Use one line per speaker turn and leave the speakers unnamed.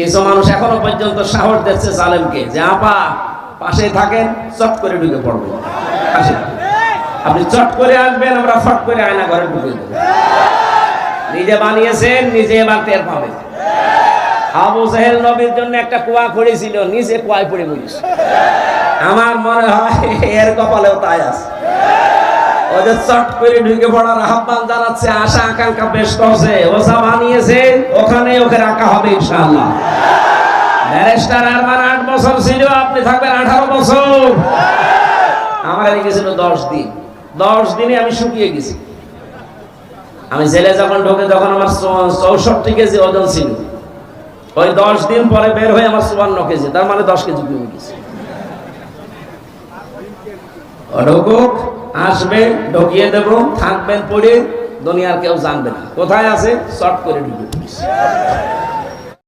কিছু মানুষ এখনও পর্যন্ত সাহস দিচ্ছে সালেমকে যে, আপা, পাশে থাকেন, চট করে ঢুকে পড়বে। আপনি চট করে আসবেন, আমরা ফট করে আয়না ঘরে ঢুকে দেবো। নিজে বানিয়েছেন, নিজে এবার টের পাবেন। আবু জাহেল নবীর জন্য একটা কুয়া খুঁড়েছিল নিচে কুয়ায় পড়ে মরিস আমার মনে হয় এর কপালেও তাই আছে। ওদের চট করে ঢুকে পড়ার আহ্বান জানাচ্ছে, আশা, আকাঙ্ক্ষা বেশ করছে। ওসা বানিয়েছে ওখানে ওকে রাখা হবে ইনশাআল্লাহ। ব্যারিস্টার আরমান আট বছর ছিল, আপনি থাকবেন আঠারো বছর। আমার এদিকে ছিল দশ দিন। দশ দিনে আমি শুকিয়ে গেছি। আমি জেলে যখন ঢোকে তখন আমার চৌষট্টি কেজি ওজন ছিল। ওই দশ দিন পরে বের হয়ে আমার চুয়ান্ন কেজি, তার মানে দশ কেজি কমে গেছে। ঢুকুক, আসবে, ঢুকিয়ে দেব, থাকবেন পড়ে। দুনিয়ার কেউ জানবে না কোথায় আছে শর্ট করে ঢুকে।